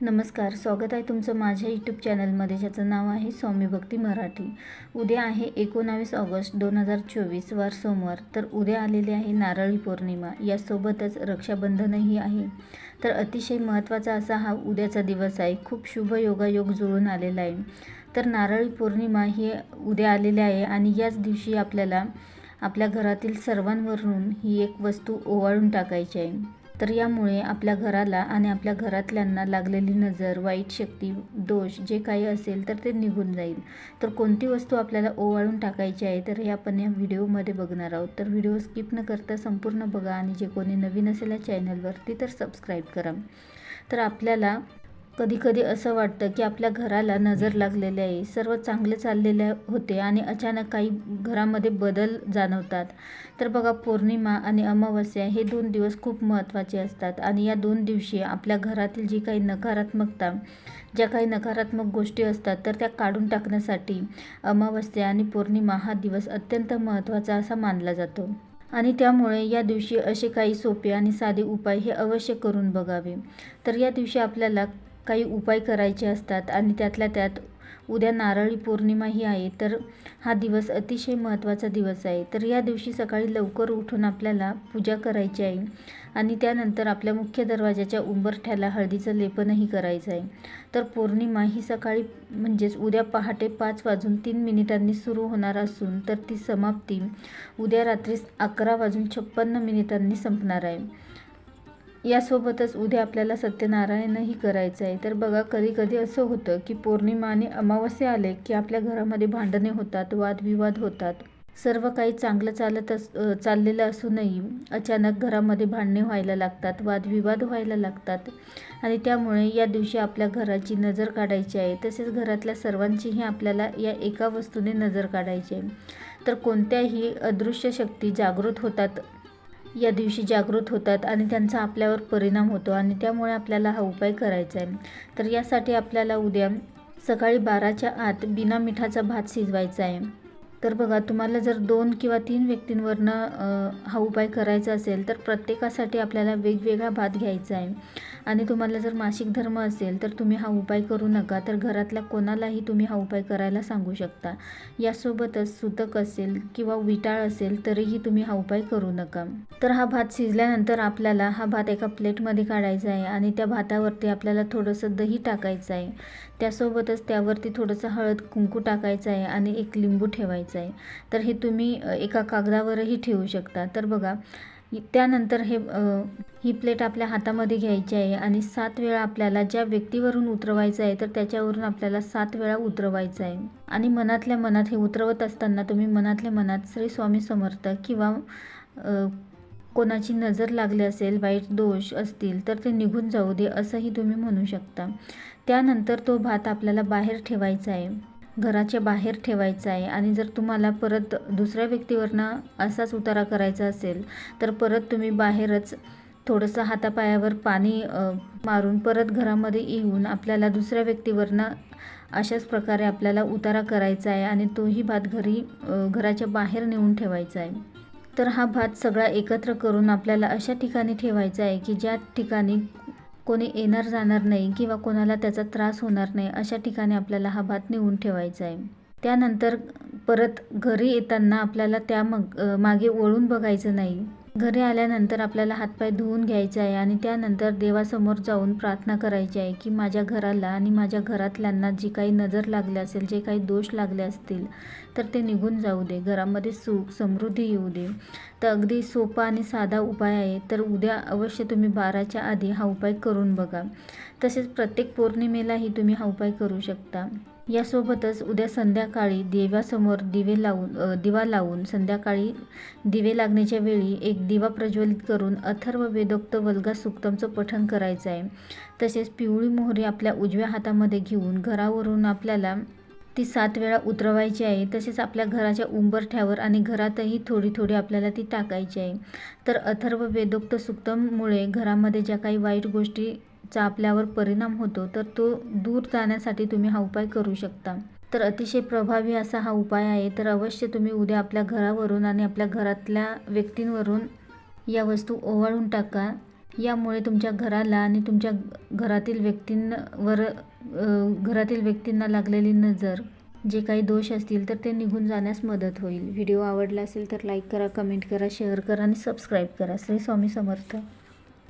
नमस्कार स्वागत आहे तुमचं माझ्या यूट्यूब चॅनलमध्ये ज्याचं नाव आहे स्वामी भक्ती मराठी. उद्या आहे एकोणावीस ऑगस्ट दोन हजार चोवीस वार सोमवार. तर उद्या आलेली आहे नारळी पौर्णिमा. यासोबतच रक्षाबंधनही आहे. तर अतिशय महत्त्वाचा असा हा उद्याचा दिवस आहे. खूप शुभ योगायोग जुळून आलेला आहे. तर नारळी पौर्णिमा ही उद्या आलेली आहे आणि याच दिवशी आपल्याला आपल्या घरातील सर्वांवरून ही एक वस्तू ओवाळून टाकायची आहे. तर यामुळे आपल्या घराला आणि आपल्या घरातल्यांना लागलेली नजर वाईट शक्ती दोष जे काही असेल तर ते निघून जाईल. तर कोणती वस्तू आपल्याला ओवाळून टाकायची आहे तर हे आपण या व्हिडिओमध्ये बघणार आहोत. तर व्हिडिओ स्किप न करता संपूर्ण बघा आणि जे कोणी नवीन असेल या चॅनलवरती तर सबस्क्राईब करा. तर आपल्याला कधी कधी असं वाटतं की आपल्या घराला नजर लागलेली आहे. सर्व चांगले चाललेले होते आणि अचानक काही घरामध्ये बदल जाणवतात. तर बघा पौर्णिमा आणि अमावस्या हे दोन दिवस खूप महत्त्वाचे असतात आणि या दोन दिवशी आपल्या घरातील जी काही नकारात्मकता ज्या काही नकारात्मक गोष्टी असतात तर त्या काढून टाकण्यासाठी अमावस्या आणि पौर्णिमा हा दिवस अत्यंत महत्त्वाचा असा मानला जातो. आणि त्यामुळे या दिवशी असे काही सोपे आणि साधे उपाय हे अवश्य करून बघावे. तर या दिवशी आपल्याला काही उपाय करायचे असतात आणि त्यातल्या त्यात उद्या नारळी पौर्णिमा ही आहे तर हा दिवस अतिशय महत्त्वाचा दिवस आहे. तर या दिवशी सकाळी लवकर उठून आपल्याला पूजा करायची आहे आणि त्यानंतर आपल्या मुख्य दरवाजाच्या उंबरठ्याला हळदीचं लेपनही करायचं आहे. तर पौर्णिमा ही सकाळी म्हणजेच उद्या पहाटे पाच वाजून तीन मिनिटांनी सुरू होणार असून तर ती समाप्ती उद्या रात्री अकरा वाजून छप्पन्न मिनिटांनी संपणार आहे. यासोबतच उद्या आपल्याला सत्यनारायणही करायचं आहे. तर बघा कधी कधी असं होतं की पौर्णिमा आणि अमावस्या आले की आपल्या घरामध्ये भांडणे होतात वादविवाद होतात. सर्व काही चांगलं चालत अस चाललेलं असूनही अचानक घरामध्ये भांडणे व्हायला लागतात वादविवाद व्हायला लागतात. आणि त्यामुळे या दिवशी आपल्या घराची नजर काढायची आहे. तसेच घरातल्या सर्वांचीही आपल्याला या एका वस्तूने नजर काढायची आहे. तर कोणत्याही अदृश्य शक्ती जागृत होतात. या दिवशी जागृत होतात आणि त्यांचा आपल्यावर परिणाम होतो आणि त्यामुळे आपल्याला हा उपाय करायचा आहे तर यासाठी आपल्याला उद्या सकाळी बाराच्या आत बिना मिठाचा भात शिजवायचा आहे तर बघा तुम्हाला जर दोन किंवा तीन व्यक्तींवरनं हा उपाय करायचा असेल तर प्रत्येकासाठी आपल्याला वेगवेगळा भात घ्यायचा आहे. आणि तुम्हाला जर मासिक धर्म असेल तर तुम्ही हा उपाय करू नका. तर घरातल्या कोणालाही तुम्ही हा उपाय करायला सांगू शकता. यासोबतच सुतक असेल किंवा विटाळ असेल तरीही तुम्ही हा उपाय करू नका. तर हा भात शिजल्यानंतर आपल्याला हा भात एका प्लेटमध्ये काढायचा आहे आणि त्या भातावरती आपल्याला थोडंसं दही टाकायचं आहे. त्यासोबतच त्यावरती थोडंसं हळद कुंकू टाकायचं आहे आणि एक लिंबू ठेवायचं आहे. तर हे तुम्ही एका कागदावरही ठेवू शकता. तर बघा त्यानंतर हे ही प्लेट आपल्या हातामध्ये घ्यायची आहे आणि सात वेळा आपल्याला ज्या व्यक्तीवरून उतरवायचं आहे तर त्याच्यावरून आपल्याला सात वेळा उतरवायचं आहे. आणि मनातल्या मनात हे उतरवत असताना तुम्ही मनातल्या मनात श्री स्वामी समर्थ किंवा कोणाची नजर लागली असेल वाईट दोष असतील तर ते निघून जाऊ दे असंही तुम्ही म्हणू शकता. त्यानंतर तो भात आपल्याला बाहेर ठेवायचा आहे. घराच्या बाहेर ठेवायचा आहे आणि जर तुम्हाला परत दुसऱ्या व्यक्तीवरनं असाच उतारा करायचा असेल तर परत तुम्ही बाहेरच थोडंसं हातापायावर पाणी मारून परत घरामध्ये येऊन आपल्याला दुसऱ्या व्यक्तीवरनं अशाच प्रकारे आपल्याला उतारा करायचा आहे आणि तोही भात घरी घराच्या बाहेर नेऊन ठेवायचा आहे. तर हा भात सगळा एकत्र करून आपल्याला अशा ठिकाणी ठेवायचा आहे की ज्या ठिकाणी कोणी येणार जाणार नाही किंवा कोणाला त्याचा त्रास होणार नाही अशा ठिकाणी आपल्याला हा भात नेऊन ठेवायचा आहे. त्यानंतर परत घरी येताना आपल्याला त्या मग मागे वळून बघायचं नाही. घरी आल्यानंतर आपल्याला हातपाय धुवून घ्यायचं आहे आणि त्यानंतर देवासमोर जाऊन प्रार्थना करायची आहे की माझ्या घराला आणि माझ्या घरातल्यांना जी काही नजर लागली असेल जे काही दोष लागले असतील तर ते निघून जाऊ दे. घरामध्ये सुख समृद्धी येऊ दे. तर अगदी सोपा आणि साधा उपाय आहे. तर उद्या अवश्य तुम्ही बाराच्या आधी हा उपाय करून बघा. तसेच प्रत्येक पौर्णिमेलाही तुम्ही हा उपाय करू शकता. यासोबतच उद्या संध्याकाळी देवासमोर दिवे लावून दिवा लावून संध्याकाळी दिवे लागण्याच्या वेळी एक दिवा प्रज्वलित करून अथर्व वेदोक्त वल्गा सुक्तमचं पठण करायचं आहे तसेच पिवळी मोहरी आपल्या उजव्या हातामध्ये घेऊन घरावरून आपल्याला ती सात वेळा उतरवायची आहे. तसेच आपल्या घराच्या उंबरठ्यावर आणि घरातही थोडी थोडी आपल्याला ती टाकायची आहे. तर अथर्व वेदोक्त सुक्तममुळे घरामध्ये ज्या काही वाईट गोष्टी चा आपल्यावर परिणाम होतो तर तो दूर जाण्यासाठी तुम्ही हा उपाय करू शकता. तर अतिशय प्रभावी असा हा उपाय आहे तर अवश्य तुम्ही उद्या आपल्या घरावरून आणि आपल्या घरातल्या व्यक्तींवरून या वस्तू ओवाळून टाका. यामुळे तुमच्या घराला आणि तुमच्या घरातील व्यक्तींवर घरातील व्यक्तींना लागलेली नजर जे काही दोष असतील तर ते निघून जाण्यास मदत होईल. व्हिडिओ आवडला असेल तर लाईक करा कमेंट करा शेअर करा आणि सबस्क्राईब करा. श्री स्वामी समर्थ.